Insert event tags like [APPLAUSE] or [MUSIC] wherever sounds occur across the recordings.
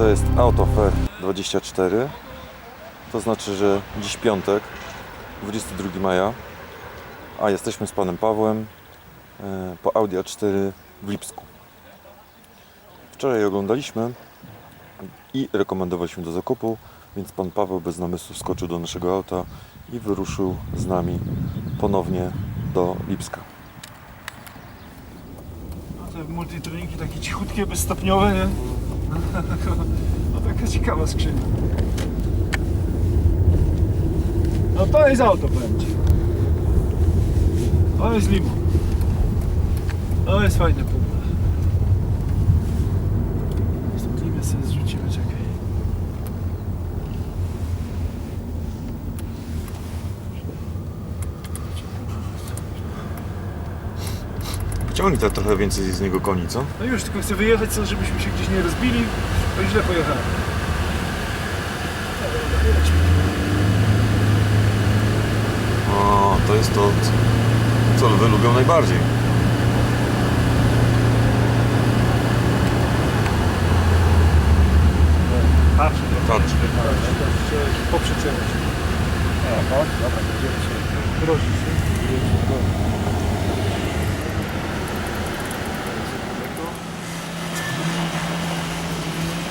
To jest Autofair 24. To znaczy, że dziś piątek, 22 maja, a jesteśmy z panem Pawłem e, po Audi A4 w Lipsku. Wczoraj oglądaliśmy i rekomendowaliśmy do zakupu, więc pan Paweł bez namysłu wskoczył do naszego auta i wyruszył z nami ponownie do Lipska. Te multitroniki takie cichutkie, bezstopniowe, nie? [LAUGHS] No taka ciekawa skrzynia. No to jest auto, powiem Ci. To jest limo. To jest fajne pudło. Pociągnij to trochę więcej z niego koni, co? No już, tylko chcę wyjechać, co, żebyśmy się gdzieś nie rozbili, bo źle pojechałem. O, to jest to, co lwy lubią najbardziej. Patrz, Patrz. poprzeczerać. O, o, dobra, będziemy się grozić.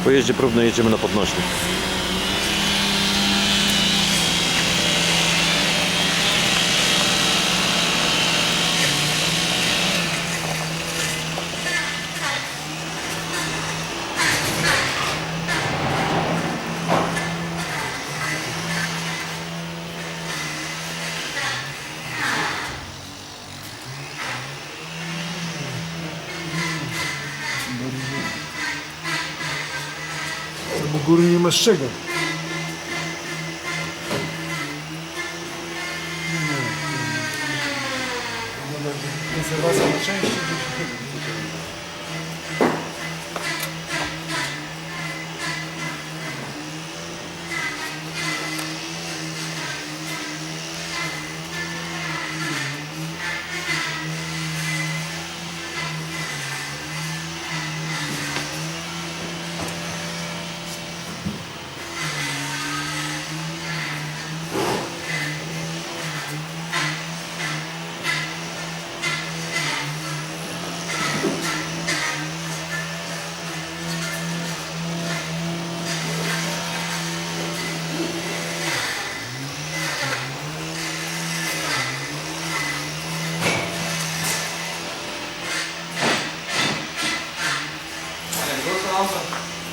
Po jeździe próbnej jedziemy na podnośnik. Bo góry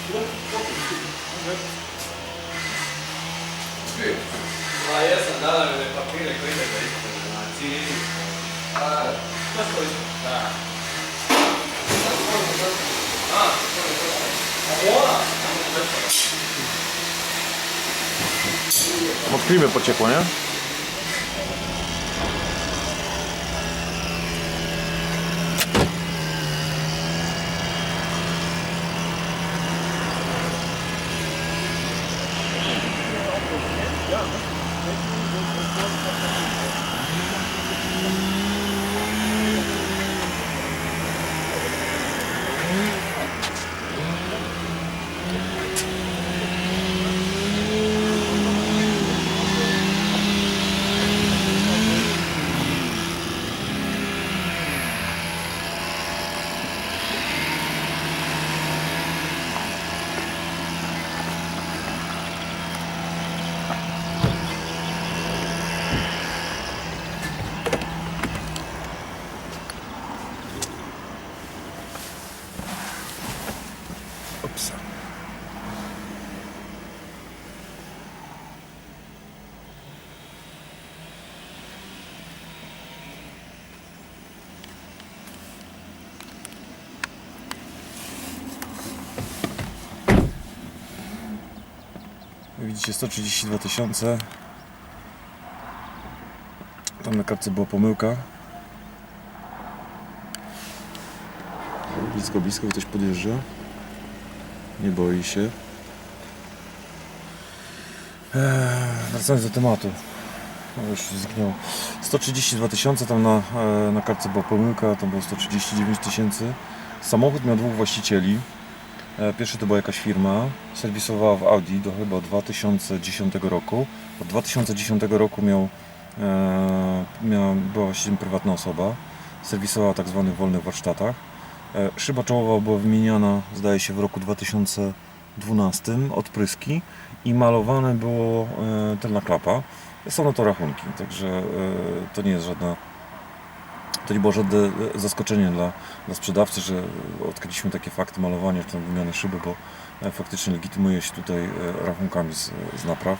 Ma jaz sem dala ene papirje, ko ide da isto na cilj. To smo isto. Da. A, ona? Odkrime počepo, ne? Ups. Widzicie 132 tysiące. Tam na kartce była pomyłka. Blisko, blisko ktoś podjeżdża. Nie boi się. Eee, wracając do tematu. No już zniknęło. 132 tysiące, tam na, e, na kartce była pomyłka, tam było 139 tysięcy. Samochód miał dwóch właścicieli. E, Pierwszy to była jakaś firma, serwisowała w Audi do chyba 2010 roku. Od 2010 roku miał, e, miała, była właściwie prywatna osoba, serwisowała tak zwanych wolnych warsztatach. E, Szyba czołowa była wymieniana, zdaje się, w roku 2012, odpryski i malowane było e, tylna klapa. Są na to rachunki, także e, to nie jest żadna to nie było żadne zaskoczenie dla, dla sprzedawcy, że odkryliśmy takie fakty malowania czy wymiany szyby, bo faktycznie legitymuje się tutaj rachunkami z, z napraw.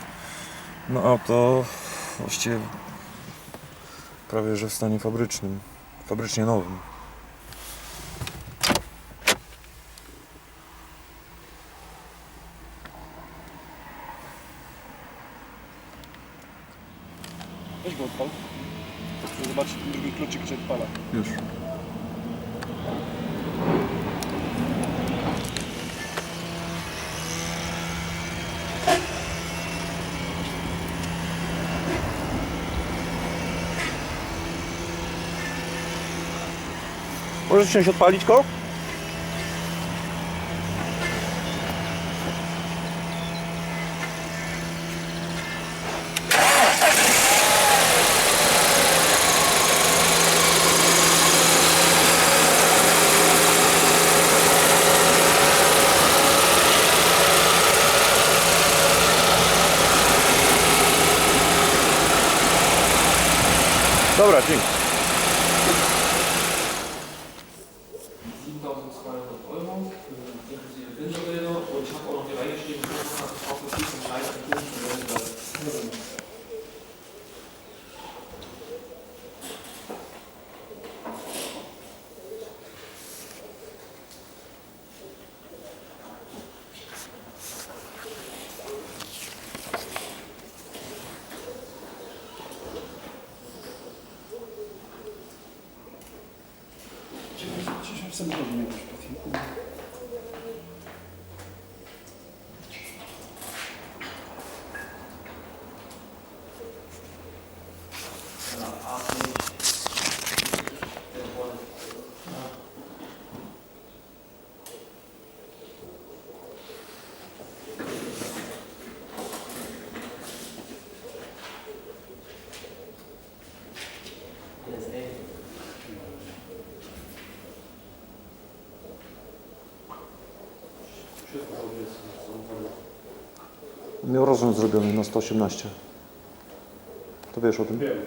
No a to właściwie prawie że w stanie fabrycznym, fabrycznie nowym. Weź go odpal. Chcę zobaczyć drugi kluczyk, czy odpala. Już. Możesz się odpalić ko? Dobra, dzięki. und ich habe auch noch die Reihe stehen, dass man auf den Fuß und Scheiß Miał rozrząd zrobiony na 118. To wiesz o tym? Wiem.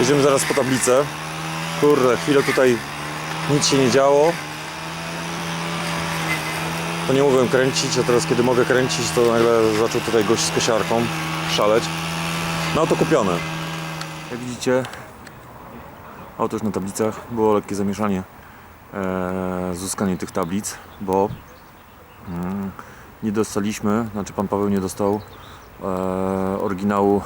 Jedziemy zaraz po tablicę. Kurde, chwilę tutaj nic się nie działo. To nie mogłem kręcić, a teraz kiedy mogę kręcić, to nagle zaczął tutaj gość z kosiarką szaleć. No to kupione. Jak widzicie, auto już na tablicach. Było lekkie zamieszanie e, z uzyskaniem tych tablic, bo mm, nie dostaliśmy, znaczy pan Paweł nie dostał e, oryginału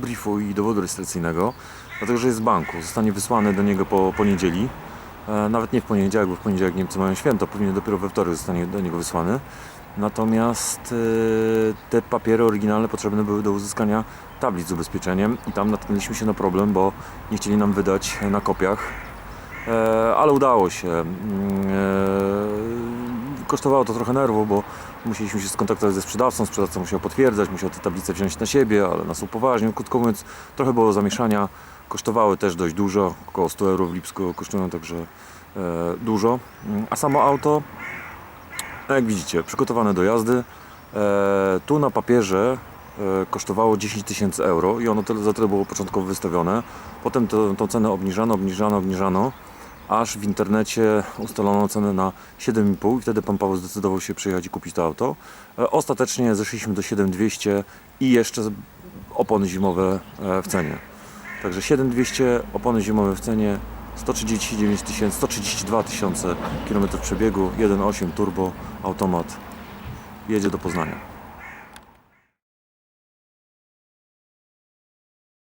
briefu i dowodu rejestracyjnego, dlatego że jest z banku. Zostanie wysłany do niego po poniedzieli. E, nawet nie w poniedziałek, bo w poniedziałek Niemcy mają święto, powinien dopiero we wtorek zostanie do niego wysłany. Natomiast e, te papiery oryginalne potrzebne były do uzyskania tablic z ubezpieczeniem i tam natknęliśmy się na problem, bo nie chcieli nam wydać na kopiach. E, ale udało się. Kosztowało to trochę nerwów, bo musieliśmy się skontaktować ze sprzedawcą, sprzedawca musiał potwierdzać, musiał te tablice wziąć na siebie, ale nas upoważnił. Krótko mówiąc, trochę było zamieszania. Kosztowały też dość dużo, około 100 euro w Lipsku kosztują także e, dużo. A samo auto, no jak widzicie, przygotowane do jazdy. E, tu na papierze e, kosztowało 10 tysięcy euro i ono za tyle było początkowo wystawione. Potem to, tą cenę obniżano, obniżano, obniżano, aż w internecie ustalono cenę na 7,5 i wtedy pan Paweł zdecydował się przyjechać i kupić to auto. E, ostatecznie zeszliśmy do 7200 i jeszcze z- opony zimowe e, w cenie. Także 7200 opony zimowe w cenie 139 tysięcy, 132 tysiące kilometrów przebiegu, 1.8 turbo, automat jedzie do Poznania.